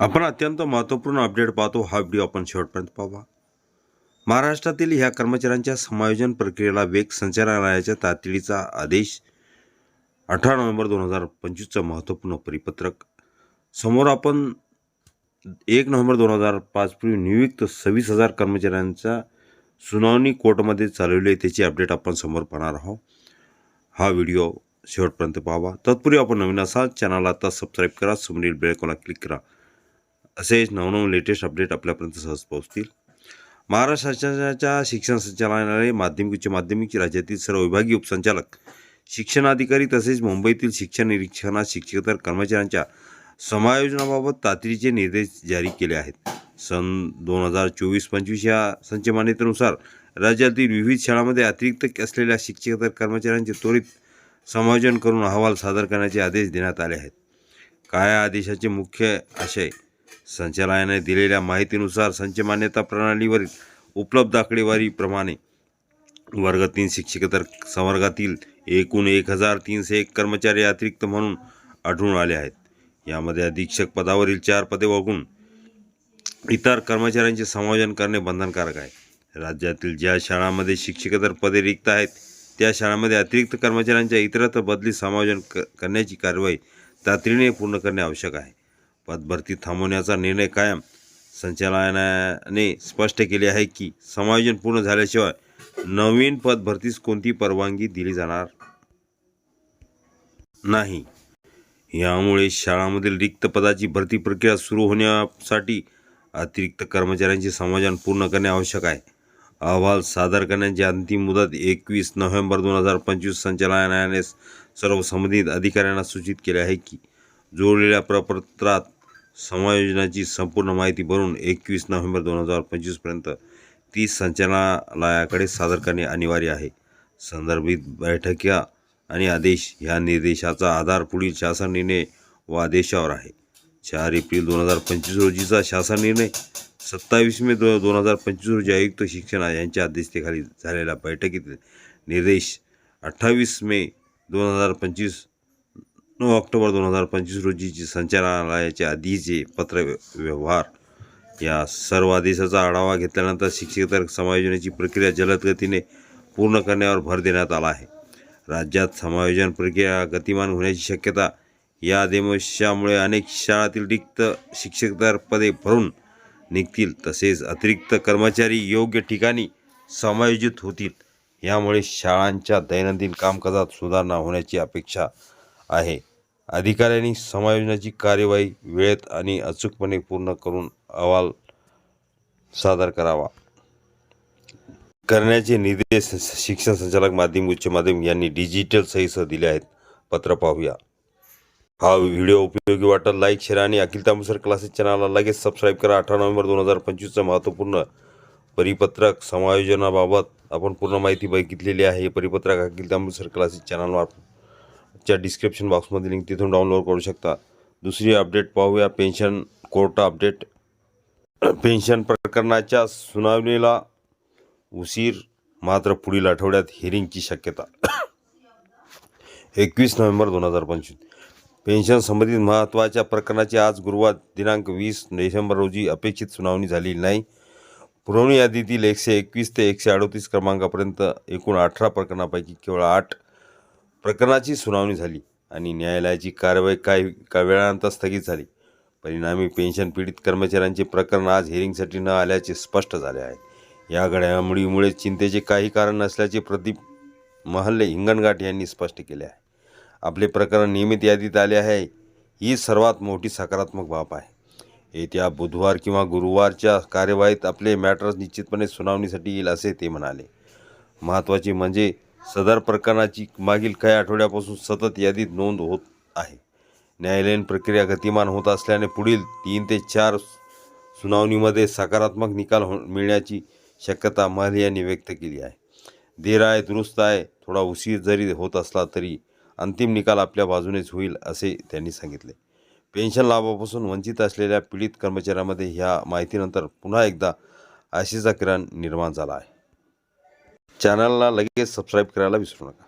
आपण अत्यंत महत्त्वपूर्ण अपडेट पाहतो. हा व्हिडिओ आपण शेवटपर्यंत पाहा महाराष्ट्रातील ह्या कर्मचाऱ्यांच्या समायोजन प्रक्रियेला वेग संचालनालयाच्या तातडीचा आदेश. अठरा नोव्हेंबर दोन हजार पंचवीसचं महत्त्वपूर्ण परिपत्रक. समोर आपण एक नोव्हेंबर दोन हजार पाचपूर्वी नियुक्त सव्वीस हजार कर्मचाऱ्यांचा सुनावणी कोर्टमध्ये चालवली आहे. त्याची अपडेट आपण समोर पाहणार आहोत. हा व्हिडिओ शेवटपर्यंत पाहावा तत्पूर्वी आपण नवीन असाल चॅनलला आता सबस्क्राईब करा. समोरील बेलकोला क्लिक करा. असेच नवनवीन लेटेस्ट अपडेट आपल्यापर्यंत सहज पोहोचतील. महाराष्ट्र शासनाच्या शिक्षण संचालनालय माध्यमिक उच्च माध्यमिक राज्यातील सर्व विभागीय उपसंचालक शिक्षणाधिकारी तसेच मुंबईतील शिक्षण निरीक्षणात शिक्षकेतर कर्मचाऱ्यांच्या समायोजनाबाबत तातडीचे निर्देश जारी केले आहेत. सन दोन हजार चोवीस पंचवीस या संचमान्यतेनुसार राज्यातील विविध शाळांमध्ये अतिरिक्त असलेल्या शिक्षकेतर कर्मचाऱ्यांचे त्वरित समायोजन करून अहवाल सादर करण्याचे आदेश देण्यात आले आहेत. काय आदेशाचे मुख्य आशय संचालनाने दिलेल्या माहितीनुसार संच मान्यता प्रणालीवरील उपलब्ध आकडेवारीप्रमाणे वर्ग तीन शिक्षकेतर संवर्गातील एकूण एक हजार तीनशे एक कर्मचारी अतिरिक्त म्हणून आढळून आले आहेत. यामध्ये अधीक्षक पदावरील चार पदे वगळून इतर कर्मचाऱ्यांचे समायोजन करणे बंधनकारक आहे. राज्यातील ज्या शाळांमध्ये शिक्षकेतर पदे रिक्त आहेत त्या शाळांमध्ये अतिरिक्त कर्मचाऱ्यांच्या इतरत्र बदली समायोजन क करण्याची कारवाई तातडीने पूर्ण करणे आवश्यक आहे. पदभरती थांबवण्याचा निर्णय कायम संचालनाने स्पष्ट केले आहे की समायोजन पूर्ण झाल्याशिवाय नवीन पदभरतीस कोणती परवानगी दिली जाणार नाही. यामुळे शाळांमधील रिक्त पदाची भरती प्रक्रिया सुरू होण्यासाठी अतिरिक्त कर्मचाऱ्यांचे समायोजन पूर्ण करणे आवश्यक आहे. अहवाल सादर करण्याची अंतिम मुदत एकवीस नोव्हेंबर दोन हजार पंचवीस संचालनालयाने सर्व संबंधित अधिकाऱ्यांना सूचित केले आहे की जोडलेल्या प्रपत्रात समायोजनाची संपूर्ण माहिती भरून एकवीस नोव्हेंबर दोन हजार पंचवीसपर्यंत ती संचालनालयाकडे सादर करणे अनिवार्य आहे. संदर्भित बैठक्या आणि आदेश ह्या निर्देशाचा आधार पुढील शासन निर्णय व आदेशावर आहे. चार एप्रिल दोन हजार पंचवीस रोजीचा शासन निर्णय सत्तावीस मे दो दोन हजार पंचवीस रोजी आयुक्त शिक्षण यांच्या अध्यक्षतेखाली झालेल्या बैठकीतील निर्देश अठ्ठावीस मे दोन हजार पंचवीस नऊ ऑक्टोबर दोन हजार पंचवीस रोजीची संचालनालयाचे आधीचे पत्र व्यवहार या सर्व आदेशाचा आढावा घेतल्यानंतर शिक्षकेतर समायोजनाची प्रक्रिया जलद गतीने पूर्ण करण्यावर भर देण्यात आला आहे. राज्यात समायोजन प्रक्रिया गतिमान होण्याची शक्यता या आदेशामुळे अनेक शाळातील रिक्त शिक्षकदार पदे भरून निघतील तसेच अतिरिक्त कर्मचारी योग्य ठिकाणी समायोजित होतील. यामुळे शाळांच्या दैनंदिन कामकाजात सुधारणा होण्याची अपेक्षा आहे. अधिकाऱ्यांनी समायोजनाची कार्यवाही वेळेत आणि अचूकपणे पूर्ण करून अहवाल सादर करावा. करण्याचे निर्देश शिक्षण संचालक माध्यम उच्च माध्यम यांनी डिजिटल सहीसह दिले आहेत. पत्र पाहूया. हा व्हिडिओ उपयोगी वाटत लाईक शेअर आणि अखिल तांबुसर क्लासेस चॅनलला लगेच सबस्क्राईब करा. अठरा नोव्हेंबर दोन हजार पंचवीसचं महत्त्वपूर्ण परिपत्रक समायोजनाबाबत आपण पूर्ण माहिती बघितलेली आहे. हे परिपत्रक अखिल तांबुसर क्लासेस च्या डिस्क्रिप्शन बॉक्समध्ये लिंक तिथून डाउनलोड करू शकता. दुसरी अपडेट पाहूया. पेन्शन कोर्ट अपडेट पेन्शन प्रकरणाच्या सुनावणीला उशीर मात्र पुढील आठवड्यात हिअरिंगची शक्यता. एकवीस नोव्हेंबर दोन हजार पंचवीस. पेन्शन संबंधित महत्त्वाच्या प्रकरणाची आज गुरुवार दिनांक वीस डिसेंबर रोजी अपेक्षित सुनावणी झालेली नाही. पुरवणी यादीतील एकशे एकवीस ते एकशे अडोतीस क्रमांकापर्यंत एकूण अठरा प्रकरणापैकी केवळ आठ प्रकरणाची सुनावणी झाली आणि न्यायालयाची कारवाई काही का वेळानंतर स्थगित झाली. परिणामी पेन्शन पीडित कर्मचाऱ्यांचे प्रकरण आज हिअरिंगसाठी न आल्याचे स्पष्ट झाले आहे. या घडामोडीमुळे चिंतेचे काही कारण नसल्याचे प्रदीप महल्ले हिंगणघाट यांनी स्पष्ट केले आहे. आपले प्रकरण नियमित यादीत आले आहे. ही सर्वात मोठी सकारात्मक बाब आहे. येत्या बुधवार किंवा गुरुवारच्या कार्यवाहीत आपले मॅटर्स निश्चितपणे सुनावणीसाठी येईल असे ते म्हणाले. महत्त्वाचे म्हणजे सदर प्रकरणाची मागील काही आठवड्यापासून सतत यादीत नोंद होत आहे. न्यायालयीन प्रक्रिया गतिमान होत असल्याने पुढील तीन ते चार सुनावणीमध्ये सकारात्मक निकाल हो मिळण्याची शक्यता महल यांनी व्यक्त केली आहे. देर आहे दुरुस्त आहे थोडा उशीर जरी होत असला तरी अंतिम निकाल आपल्या बाजूनेच होईल असे त्यांनी सांगितले. पेन्शन लाभापासून वंचित असलेल्या पीडित कर्मचाऱ्यांमध्ये ह्या माहितीनंतर पुन्हा एकदा आशेचा किरण निर्माण झाला आहे. चॅनलला लगेच सबस्क्राईब करायला विसरू नका.